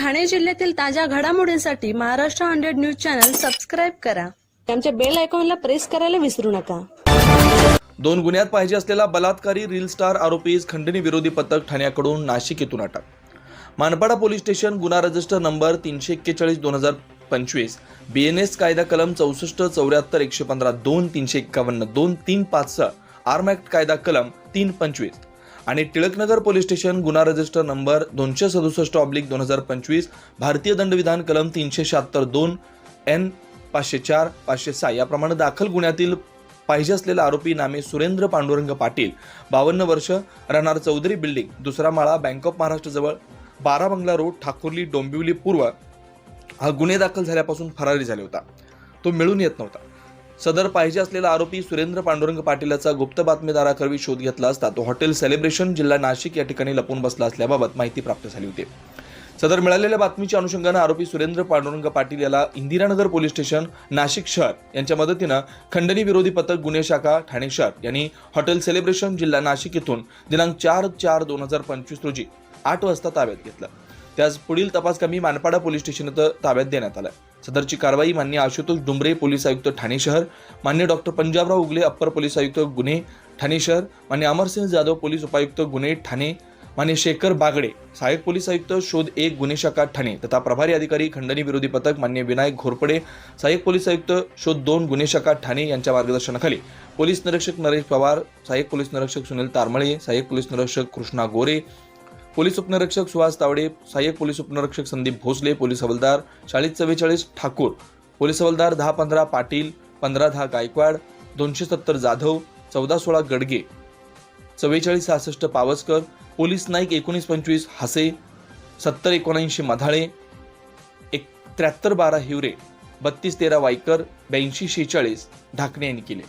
ठाणे जिल्ह्यातील ताज्या घडामोडींसाठी Maharashtra hundred news channel subscribe करा. आमच्या बेल आयकॉनला प्रेस करायला विसरू नका. दोन गुन्ह्यात पाहिजे असलेला बलात्कारी रील स्टार आरोपीस खंडणी विरोधी पथक ठाण्याकडून नाशिक येथून अटक. मानपाडा पोलीस स्टेशन गुन्हा रजिस्टर नंबर तीनशे एक्केचाळीस दोन हजार पंचवीस बी एन एस कायदा कलम चौसष्ट चौऱ्याहत्तर एकशे पंधरा दोन तीनशे एक्कावन्न दोन तीन पाच सहा आर्म ॲक्ट कायदा कलम तीन पंचवीस. आणि टिळकनगर पोलीस स्टेशन गुन्हा रजिस्टर नंबर दोनशे सदुसष्ट ऑब्लिक दोन हजार पंचवीस भारतीय दंडविधान कलम तीनशे शहात्तर दोन एन पाचशे चार पाचशे सहा याप्रमाणे दाखल गुन्ह्यातील पाहिजे असलेला आरोपी नामे सुरेंद्र पांडुरंग पाटील बावन्न वर्ष राहणार चौधरी बिल्डिंग दुसरा माळा बँक ऑफ महाराष्ट्रजवळ बारा बंगला रोड ठाकुर्ली डोंबिवली पूर्व. हा गुन्हे दाखल झाल्यापासून फरारी झाला होता. तो मिळून येत नव्हता. सदर पाहिजे असलेला आरोपी सुरेंद्र पांडुरंग पाटील याचा गुप्त बातमीदाराकरवी शोध घेतला असता तो हॉटेल सेलिब्रेशन जिल्हा नाशिक या ठिकाणी लपून बसला असल्याबाबत माहिती प्राप्त झाली होती. सदर मिळालेल्या बातमीच्या अनुषंगानं आरोपी सुरेंद्र पांडुरंग पाटील याला इंदिरानगर पोलीस स्टेशन नाशिक शहर यांच्या मदतीनं खंडणी विरोधी पथक गुन्हे शाखा ठाणे शहर यांनी हॉटेल सेलिब्रेशन जिल्हा नाशिक येथून दिनांक चार चार दोन हजार पंचवीस रोजी आठ वाजता ताब्यात घेतलं. त्यास पुढील तपास कमी मानपाडा पोलीस स्टेशन इथं ताब्यात देण्यात आलं. सदरची कारवाई मान्य आशुतोष डुंबरे पोलीस आयुक्त ठाणे शहर. मान्य doctor Panjabrao Ugale upper police आयुक्त गुन्हे ठाणे शहर. मान्य अमरसिंह जाधव पोलीस उपायुक्त गुन्हे ठाणे. मान्य शेखर बागडे सहाय्यक पोलीस आयुक्त शोध एक गुन्हे शाखा ठाणे तथा प्रभारी अधिकारी खंडणी विरोधी पथक मान्य विनायक घोरपडे सहाय्यक पोलीस आयुक्त शोध दोन गुन्हे शाखा ठाणे यांच्या मार्गदर्शनाखाली. पोलीस निरीक्षक नरेश पवार सहाय्यक पोलीस निरीक्षक सुनील तारमळे सहाय्यक पोलीस निरीक्षक कृष्णा गोरे पोलीस उपनिरीक्षक सुहास तावडे सहाय्यक पोलीस उपनिरीक्षक संदीप भोसले पोलीस हवालदार चाळीस चव्वेचाळीस ठाकूर पोलीस हवालदार दहा पंधरा पाटील पंधरा दहा गायकवाड दोनशे सत्तर जाधव चौदा सोळा गडगे. चव्वेचाळीस सहासष्ट पावसकर पोलीस नाईक एकोणीस पंचवीस हसे सत्तर एकोणऐंशी मधाळे एक त्र्याहत्तर बारा हिवरे बत्तीस तेरा वायकर ब्याऐंशी शेहेचाळीस ढाकणे यांनी केले.